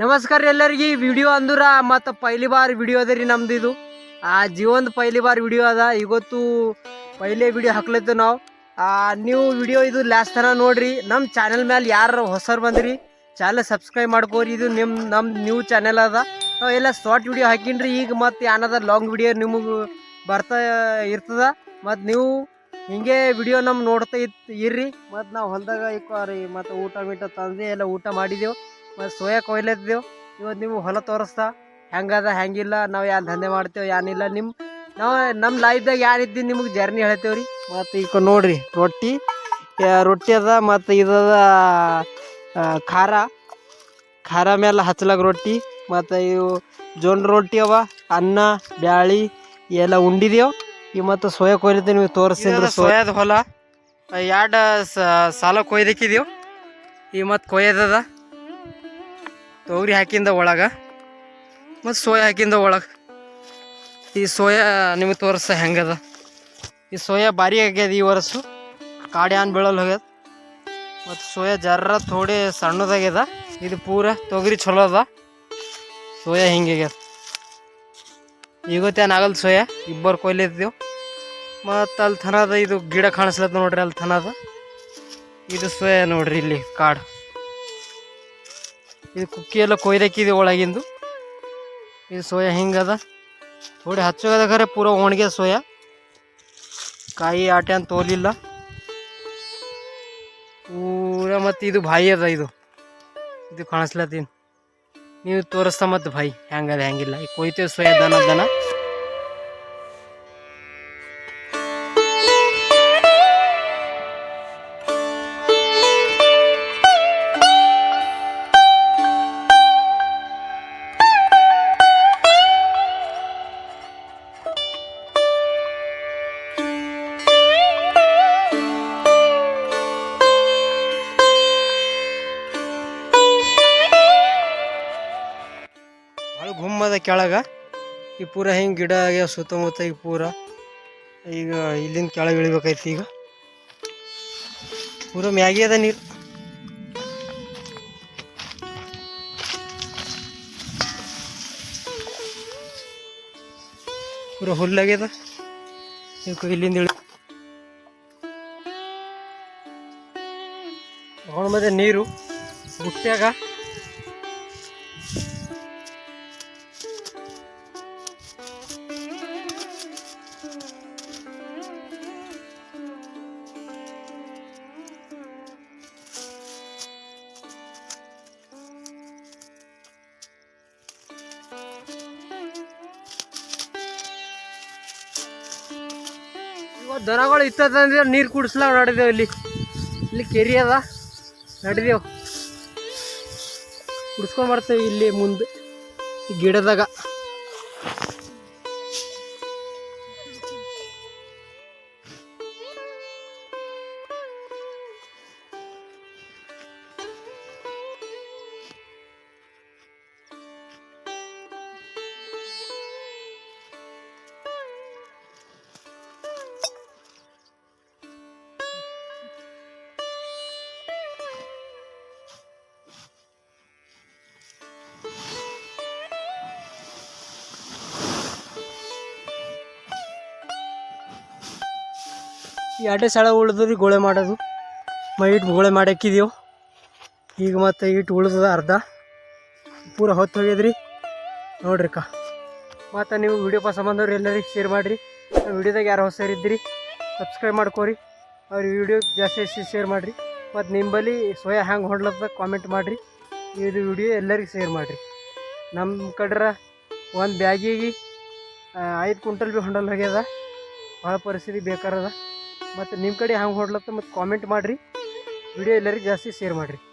ನಮಸ್ಕಾರ ಎಲ್ಲರಿಗೆ. ಈ ವಿಡಿಯೋ ಅಂದ್ರೆ ಮತ್ತು ಪೈಲಿ ಬಾರ್ ವಿಡಿಯೋ ಅದ ನಮ್ದು ಇದು. ಆ ಜೀವನ್ ಪೈಲಿ ಬಾರ್ ವಿಡಿಯೋ ಅದ. ಇವತ್ತು ಪೈಲೆ ವಿಡಿಯೋ ಹಾಕ್ಲತ್ತು ನಾವು. ನೀವು ವಿಡಿಯೋ ಇದು ಲಾಸ್ಟ್ ತನ ನೋಡ್ರಿ. ನಮ್ಮ ಚಾನೆಲ್ ಮೇಲೆ ಯಾರು ಹೊಸರು ಬಂದ್ರಿ ಚಾನಲ್ ಸಬ್ಸ್ಕ್ರೈಬ್ ಮಾಡ್ಕೋರಿ. ಇದು ನಿಮ್ಮ ನಮ್ಮ ನ್ಯೂ ಚಾನೆಲ್ ಅದ. ನಾವು ಎಲ್ಲ ಶಾರ್ಟ್ ವಿಡಿಯೋ ಹಾಕಿನ್ರಿ. ಈಗ ಮತ್ತು ಏನದ ಲಾಂಗ್ ವಿಡಿಯೋ ನಿಮಗೆ ಬರ್ತಾ ಇರ್ತದ. ಮತ್ತು ನೀವು ಹಿಂಗೆ ವಿಡಿಯೋ ನಮ್ಮ ನೋಡ್ತಾ ಇತ್ತು ಇರ್ರಿ. ಮತ್ತು ನಾವು ಹೊಲದಾಗ ಇಕ್ಕೋರಿ ಮತ್ತು ಊಟ ಮೀಟ ತಂದು ಎಲ್ಲ ಊಟ ಮಾಡಿದೆವು. ಮತ್ತು ಸೋಯಾ ಕೊಯ್ಲತ್ತಿದ್ದೆವು ಇವತ್ತು ನೀವು ಹೊಲ ತೋರಿಸ್ತಾ ಹೆಂಗದ ಹೆಂಗಿಲ್ಲ ನಾವು ಯಾರು ದಂಧೆ ಮಾಡ್ತೇವೆ ಏನಿಲ್ಲ ನಿಮ್ಮ ನಾವು ನಮ್ಮ ಲೈಫ್ದಾಗ ಯಾರಿದ್ದು ನಿಮಗೆ ಜರ್ನಿ ಹೇಳ್ತೇವೆ ರೀ ಮತ್ತು ಈಗ ನೋಡಿರಿ ರೊಟ್ಟಿ ರೊಟ್ಟಿ ಅದ ಮತ್ತು ಇದದ ಖಾರ. ಖಾರ ಮೇಲೆ ಹಚ್ಚಲಾಗ ರೊಟ್ಟಿ ಮತ್ತು ಇವು ಜೋನ್ ರೊಟ್ಟಿ ಅವ ಅನ್ನ ಬ್ಯಾಳಿ ಎಲ್ಲ ಉಂಡಿದೆವು. ಈ ಮತ್ತು ಸೋಯಾ ಕೊಯ್ಲತ್ತಿ ನೀವು ತೋರಿಸ್ತೀನಿ ಸೋಯಾದ ಹೊಲ ಎರಡು ಸಾಲ ಕೊಯ್ದಕ್ಕಿದೆವು. ಈ ಮತ್ತು ಕೊಯ್ಯದದ ತೊಗರಿ ಹಾಕಿಂದ ಒಳಗೆ ಮತ್ತು ಸೋಯಾ ಹಾಕಿಂದ ಒಳಗೆ. ಈ ಸೋಯಾ ನಿಮಗೆ ತೋರಿಸ ಹೆಂಗದ? ಈ ಸೋಯಾ ಭಾರಿ ಆಗ್ಯದ ಈ ವರ್ಷ. ಕಾಡ್ಯಾನ್ ಬೀಳಲು ಹೋಗ್ಯದ. ಮತ್ತು ಸೋಯಾ ಜರ ಥೋಡೆ ಸಣ್ಣದಾಗ್ಯದ. ಇದು ಪೂರ ತೊಗರಿ ಚಲೋ ಅದ. ಸೋಯಾ ಹಿಂಗಾಗ್ಯದ ಈಗತ್ತೇನು ಆಗಲ್ಲ ಸೋಯಾ, ಇಬ್ಬರು ಕೊಯ್ಲಿದ್ದೇವು ಮತ್ತು ಅಲ್ಲಿ ಥನದ ಇದು ಗಿಡ ಕಾಣಿಸ್ಲತ್ತ ನೋಡ್ರಿ, ಅಲ್ಲಿ ಥನದ. ಇದು ಸೋಯಾ ನೋಡ್ರಿ ಇಲ್ಲಿ ಕಾಡು. ಇದು ಕುಕ್ಕಿ ಎಲ್ಲ ಕೊಯ್ದಾಕಿದೆ ಒಳಗಿಂದು. ಇದು ಸೋಯಾ ಹಿಂಗದ. ಥೋಡಿ ಹಚ್ಚೋಗದ ಖರೆ ಪೂರ ಒಣಗ್ಯ ಸೋಯಾ. ಕಾಯಿ ಆಟೆ ಅಂತ ತೋಲಿಲ್ಲ ಪೂರ ಮತ್ತು ಇದು ಭಾಯಿ ಅದ ಇದು. ಇದು ಕಾಣಿಸ್ಲತ್ತೀನಿ. ನೀವು ತೋರಿಸ್ತಾ ಮತ್ತು ಭಾಯಿ. ಹೆಂಗದ ಹೆಂಗಿಲ್ಲ ಈ ಕೊಯ್ತೇವೆ ಸೋಯಾ ದನ ದನ. ಕೆಳಗ. ಈ ಪೂರ ಹಿಂಗೆ ಗಿಡ ಆಗ್ಯಾವ ಸುತ್ತಮುತ್ತ ಈಗ ಪೂರ. ಈಗ ಇಲ್ಲಿಂದ ಕೆಳಗೆ ಇಳಿಬೇಕೈತಿ ಈಗ. ಪೂರ ಮ್ಯಾಗಿ ಅದ ನೀರು. ಪೂರ ಹುಲ್ಲಾಗ್ಯದ. ಇಲ್ಲಿಂದ ಇಳಿ ಮತ್ತೆ ನೀರು. ಬುಟ್ಟ್ಯಾಗ. ದನಗಳು ಇತ್ತಂದ್ರೆ ನೀರು ಕುಡಿಸ್ಲಾಗ ನಡೆದೇವು ಇಲ್ಲಿ. ಇಲ್ಲಿ ಕೆರಿ ಅದ. ನಡೆದೇವು. ಕುಡಿಸ್ಕೊಂಡ್ ಬರ್ತೇವೆ ಇಲ್ಲಿ ಮುಂದೆ. ಗಿಡದಾಗ. ಅಡ್ಡೆ ಸಳ ಉಳಿದ್ರಿ ಗೋಳೆ ಮಾಡೋದು. ಮ ಇಟ್ಟು ಗೋಳೆ ಮಾಡಾಕಿದೆವು ಈಗ ಮತ್ತೆ ಇಟ್ಟು ಉಳಿದದ ಅರ್ಧ. ಪೂರ ಹೊತ್ತು ಹೋಗ್ಯದ್ರಿ. ನೋಡ್ರಿ ಕಾ ಮತ್ತು ನೀವು ವಿಡಿಯೋ ಪಾಸ್ ಬಂದವ್ರು ಎಲ್ಲರಿಗೆ ಶೇರ್ ಮಾಡಿರಿ. ವಿಡಿಯೋದಾಗ ಯಾರು ಹೊಸರಿದ್ದಿರಿ ಸಬ್ಸ್ಕ್ರೈಬ್ ಮಾಡ್ಕೋರಿ. ಅವ್ರ ವಿಡಿಯೋ ಜಾಸ್ತಿ ಜಾಸ್ತಿ ಶೇರ್ ಮಾಡಿರಿ. ಮತ್ತು ನಿಂಬಲ್ಲಿ ಸೋಯಾ ಹ್ಯಾಂಗೆ ಹೊಡ್ಲತ್ತ ಕಾಮೆಂಟ್ ಮಾಡಿರಿ. ಇದು ವಿಡಿಯೋ ಎಲ್ಲರಿಗೆ ಶೇರ್ ಮಾಡಿರಿ. ನಮ್ಮ ಕಡ್ರ ಒಂದು ಬ್ಯಾಗಿಗೆ ಐದು ಕ್ವಿಂಟಲ್ ಭೀ ಹೊಂಡಲ್ ಹೋಗ್ಯದ. ಭಾಳ ಪರಿಸ್ಥಿತಿ ಬೇಕಾರದ ಮತ್ತು ನಿಮ್ಮ ಕಡೆ ಹ್ಯಾಂಗೆ ಹೊಡ್ಲತ್ತ ಮತ್ತು ಕಾಮೆಂಟ್ ಮಾಡಿರಿ. ವಿಡಿಯೋ ಎಲ್ಲರಿಗೂ ಜಾಸ್ತಿ ಶೇರ್ ಮಾಡಿರಿ.